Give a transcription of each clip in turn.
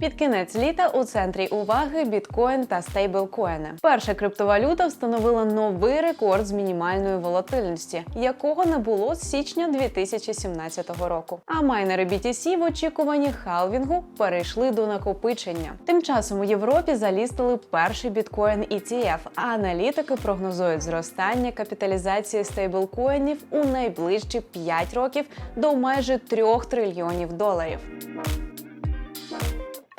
Під кінець літа у центрі уваги біткоін та стейблкоїни. Перша криптовалюта встановила новий рекорд з мінімальної волатильності, якого не було з січня 2017 року. А майнери BTC в очікуванні халвінгу перейшли до накопичення. Тим часом у Європі залістили перший біткоін ETF, а аналітики прогнозують зростання капіталізації стейблкоїнів у найближчі 5 років до майже 3 трильйонів доларів.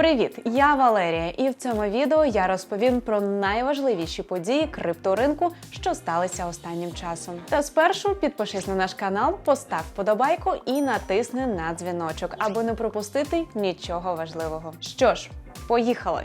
Привіт, я Валерія, і в цьому відео я розповім про найважливіші події крипторинку, що сталися останнім часом. Та спершу підпишись на наш канал, постав вподобайку і натисни на дзвіночок, аби не пропустити нічого важливого. Що ж, поїхали!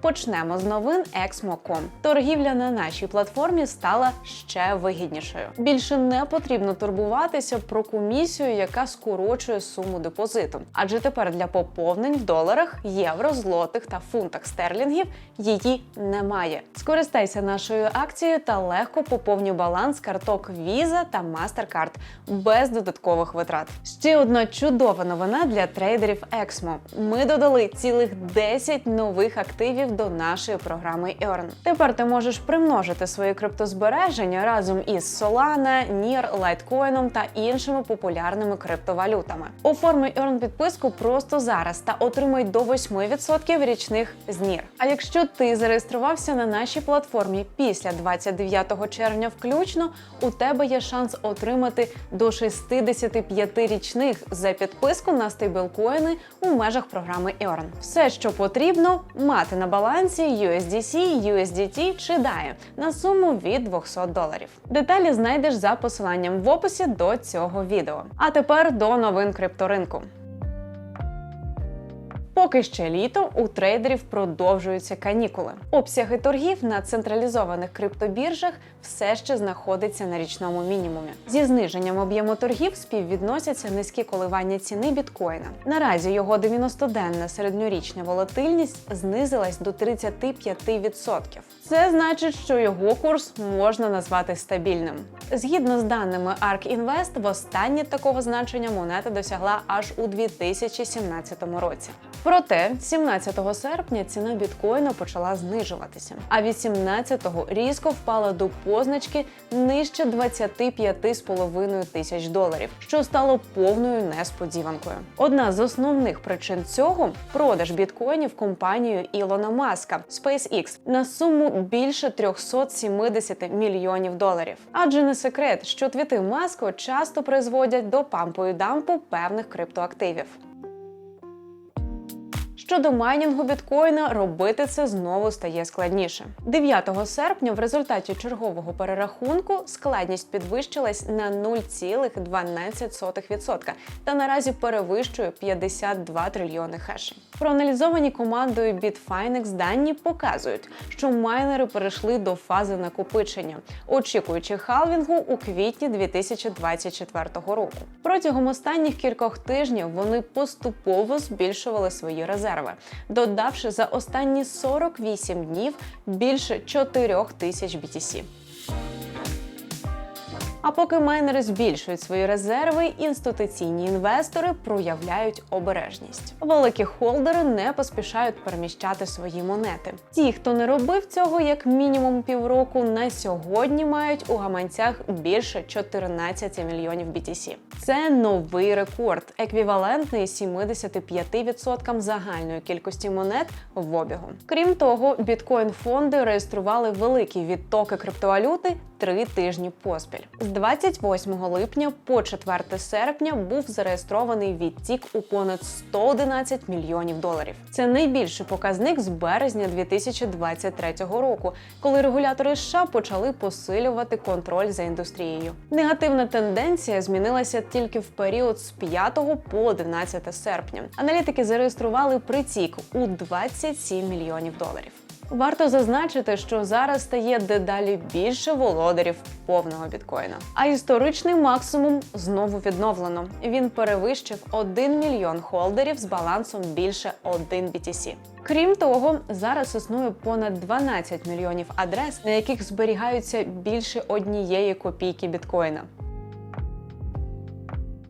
Почнемо з новин Exmo.com. Торгівля на нашій платформі стала ще вигіднішою. Більше не потрібно турбуватися про комісію, яка скорочує суму депозиту. Адже тепер для поповнень в доларах, євро, злотих та фунтах стерлінгів її немає. Скористайся нашою акцією та легко поповнюй баланс карток Visa та MasterCard без додаткових витрат. Ще одна чудова новина для трейдерів Exmo. Ми додали цілих 10 нових активів до нашої програми Earn. Тепер ти можеш примножити свої криптозбереження разом із Solana, NIR, Litecoin та іншими популярними криптовалютами. Оформи Earn підписку просто зараз та отримай до 8% річних з NIR. А якщо ти зареєструвався на нашій платформі після 29 червня включно, у тебе є шанс отримати до 65 річних за підписку на стейблкоїни у межах програми Earn. Все, що потрібно, мати на балансі USDC, USDT чи DAI на суму від 200 доларів. Деталі знайдеш за посиланням в описі до цього відео. А тепер до новин крипторинку. Поки ще літо у трейдерів продовжуються канікули. Обсяги торгів на централізованих криптобіржах все ще знаходиться на річному мінімумі. Зі зниженням об'єму торгів співвідносяться низькі коливання ціни біткоїна. Наразі його 90-денна середньорічна волатильність знизилась до 35%. Це значить, що його курс можна назвати стабільним. Згідно з даними ARK Invest, востаннє такого значення монета досягла аж у 2017 році. Проте 17 серпня ціна біткоїна почала знижуватися, а 18-го різко впала до позначки нижче 25,5 тисяч доларів, що стало повною несподіванкою. Одна з основних причин цього продаж біткоїнів компанією Ілона Маска SpaceX на суму більше 370 мільйонів доларів. Адже не секрет, що твіти Маска часто призводять до пампу і дампу певних криптоактивів. Щодо майнінгу біткоїна, робити це знову стає складніше. 9 серпня в результаті чергового перерахунку складність підвищилась на 0,12% та наразі перевищує 52 трильйони хешей. Проаналізовані командою Bitfinex дані показують, що майнери перейшли до фази накопичення, очікуючи халвінгу у квітні 2024 року. Протягом останніх кількох тижнів вони поступово збільшували свої резерви, додавши за останні 48 днів більше 4 тисяч BTC. А поки майнери збільшують свої резерви, інституційні інвестори проявляють обережність. Великі холдери не поспішають переміщати свої монети. Ті, хто не робив цього як мінімум півроку, на сьогодні мають у гаманцях більше 14 мільйонів BTC. Це новий рекорд, еквівалентний 75% загальної кількості монет в обігу. Крім того, біткоін-фонди реєстрували великі відтоки криптовалюти три тижні поспіль. З 28 липня по 4 серпня був зареєстрований відтік у понад 111 мільйонів доларів. Це найбільший показник з березня 2023 року, коли регулятори США почали посилювати контроль за індустрією. Негативна тенденція змінилася тільки в період з 5 по 11 серпня. Аналітики зареєстрували притік у 27 мільйонів доларів. Варто зазначити, що зараз стає дедалі більше володарів повного біткоїна. А історичний максимум знову відновлено. Він перевищив 1 мільйон холдерів з балансом більше 1 BTC. Крім того, зараз існує понад 12 мільйонів адрес, на яких зберігаються більше однієї копійки біткоїна.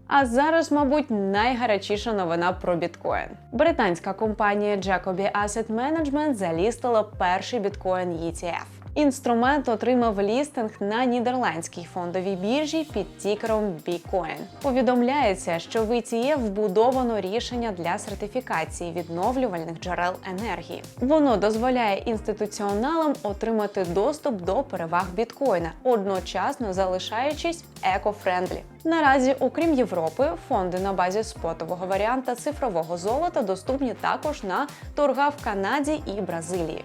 А зараз, мабуть, найгарячіша новина про біткоін. Британська компанія Jacobi Asset Management залістила перший біткоін ETF. Інструмент отримав лістинг на нідерландській фондовій біржі під тікером Bitcoin. Повідомляється, що в ETF вбудовано рішення для сертифікації відновлювальних джерел енергії. Воно дозволяє інституціоналам отримати доступ до переваг біткоїна, одночасно залишаючись еко-френдлі. Наразі, окрім Європи, фонди на базі спотового варіанта цифрового золота доступні також на торгах в Канаді і Бразилії.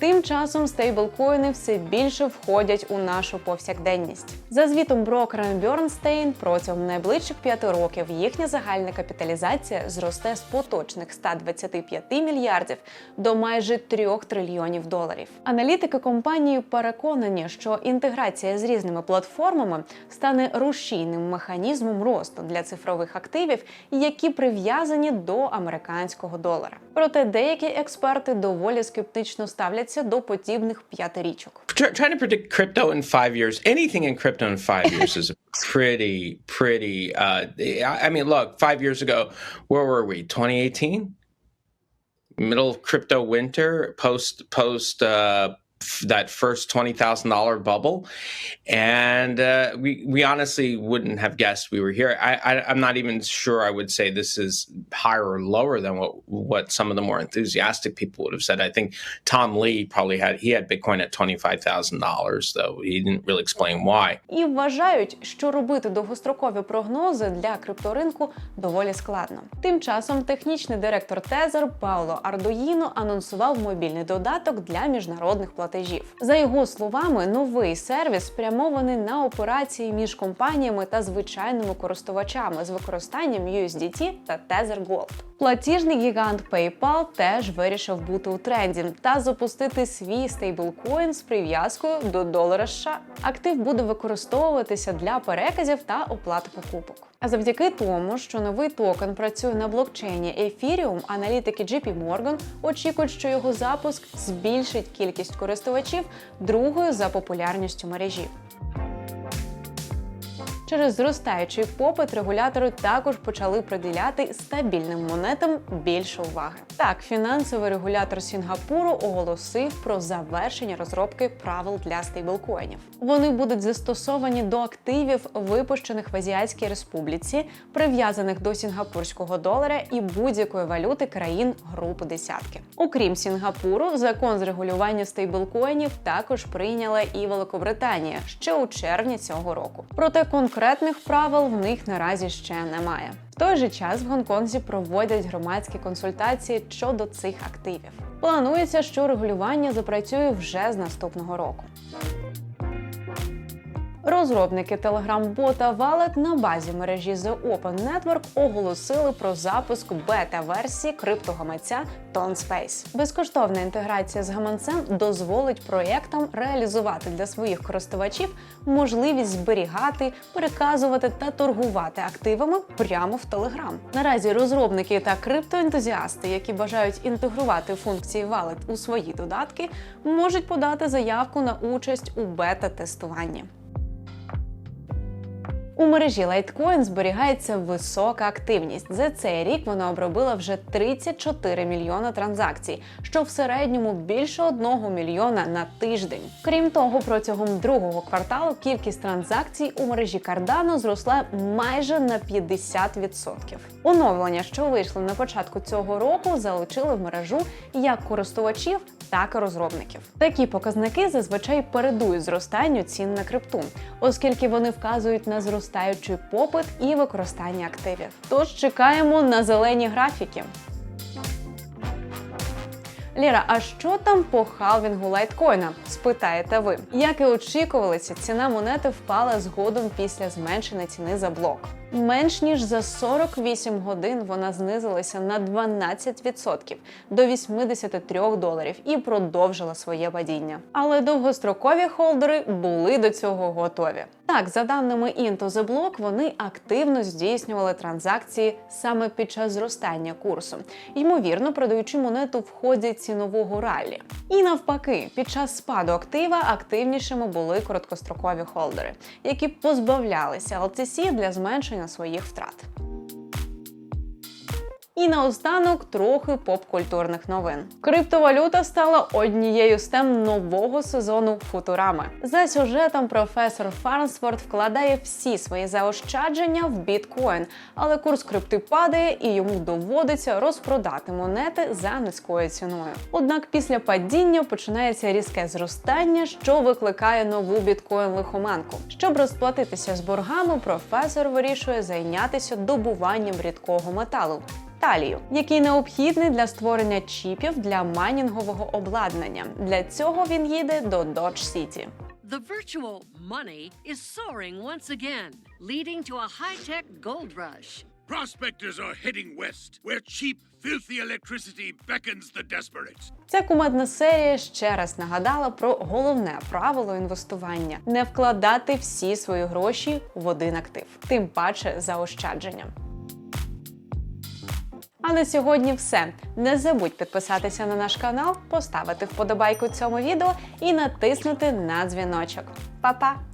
Тим часом стейблкоїни все більше входять у нашу повсякденність. За звітом брокера Bernstein, протягом найближчих п'яти років їхня загальна капіталізація зросте з поточних 125 мільярдів до майже 3 трильйонів доларів. Аналітики компанії переконані, що інтеграція з різними платформами стане рушійним механізмом росту для цифрових активів, які прив'язані до американського долара. Проте деякі експерти доволі скептично ставляться до подібних п'ятирічок. Try- trying to predict crypto in five years, anything in crypto in five years is pretty, pretty. Uh, I I mean, look, five years ago, where were we? 2018, middle of crypto winter, post post uh, f- that first twenty thousand dollar bubble, and uh, we we honestly wouldn't have guessed we were here. I, I I'm not even sure I would say this is higher or lower than what what some of the more enthusiastic people would have said. I think Tom Lee probably had he had Bitcoin at twenty five thousand dollars, though he didn't really explain why. І вважають, що робити довгострокові прогнози для крипторинку доволі складно. Тим часом технічний директор Тезер Пауло Ардуїно анонсував мобільний додаток для міжнародних платежів. За його словами, новий сервіс спрямований на операції між компаніями та звичайними користувачами з використанням USDT та Tether Gold. Платіжний гігант PayPal теж вирішив бути у тренді та запустити свій стейблкоін з прив'язкою до долара США. Актив буде використовуватися для переказів та оплати покупок. А завдяки тому, що новий токен працює на блокчейні Ethereum, аналітики JP Morgan очікують, що його запуск збільшить кількість користувачів другою за популярністю мережі. Через зростаючий попит регулятори також почали приділяти стабільним монетам більше уваги. Так, фінансовий регулятор Сінгапуру оголосив про завершення розробки правил для стейблкоїнів. Вони будуть застосовані до активів, випущених в Азіатській Республіці, прив'язаних до сінгапурського доларя і будь-якої валюти країн групи десятки. Окрім Сінгапуру, закон з регулювання стейблкоїнів також прийняла і Великобританія ще у червні цього року. Проте конкретних правил в них наразі ще немає. В той же час в Гонконзі проводять громадські консультації щодо цих активів. Планується, що регулювання запрацює вже з наступного року. Розробники телеграм-бота Wallet на базі мережі The Open Network оголосили про запуск бета-версії криптогаманця TonSpace. Безкоштовна інтеграція з гаманцем дозволить проєктам реалізувати для своїх користувачів можливість зберігати, переказувати та торгувати активами прямо в Telegram. Наразі розробники та криптоентузіасти, які бажають інтегрувати функції Wallet у свої додатки, можуть подати заявку на участь у бета-тестуванні. У мережі Litecoin зберігається висока активність. За цей рік вона обробила вже 34 мільйона транзакцій, що в середньому більше 1 мільйона на тиждень. Крім того, протягом другого кварталу кількість транзакцій у мережі Cardano зросла майже на 50%. Оновлення, що вийшли на початку цього року, залучили в мережу як користувачів, так і розробників. Такі показники зазвичай передують зростанню цін на крипту, оскільки вони вказують на зростаючий попит і використання активів. Тож чекаємо на зелені графіки. Ліра, а що там по халвінгу лайткоїна? Спитаєте ви. Як і очікувалося, ціна монети впала згодом після зменшення ціни за блок. Менш ніж за 48 годин вона знизилася на 12% до 83 доларів і продовжила своє падіння. Але довгострокові холдери були до цього готові. Так, за даними Into the Block, вони активно здійснювали транзакції саме під час зростання курсу, ймовірно, продаючи монету в ході цінового раллі. І навпаки, під час спаду актива активнішими були короткострокові холдери, які позбавлялися LTC для зменшення своїх втрат. І наостанок трохи поп-культурних новин. Криптовалюта стала однією з тем нового сезону Футурами. За сюжетом професор Фарнсворт вкладає всі свої заощадження в біткоін, але курс крипти падає і йому доводиться розпродати монети за низькою ціною. Однак після падіння починається різке зростання, що викликає нову біткоін лихоманку. Щоб розплатитися з боргами, професор вирішує зайнятися добуванням рідкого металу талію, який необхідний для створення чіпів для майнінгового обладнання. Для цього він їде до Dodge City. The virtual money is soaring once again, leading to a high tech gold rush. Prospectors are heading west, where cheap, filthy electricity beckons the desperate. Ця кумедна серія ще раз нагадала про головне правило інвестування: не вкладати всі свої гроші в один актив, тим паче заощадження. А на сьогодні все. Не забудь підписатися на наш канал, поставити вподобайку цьому відео і натиснути на дзвіночок. Па-па!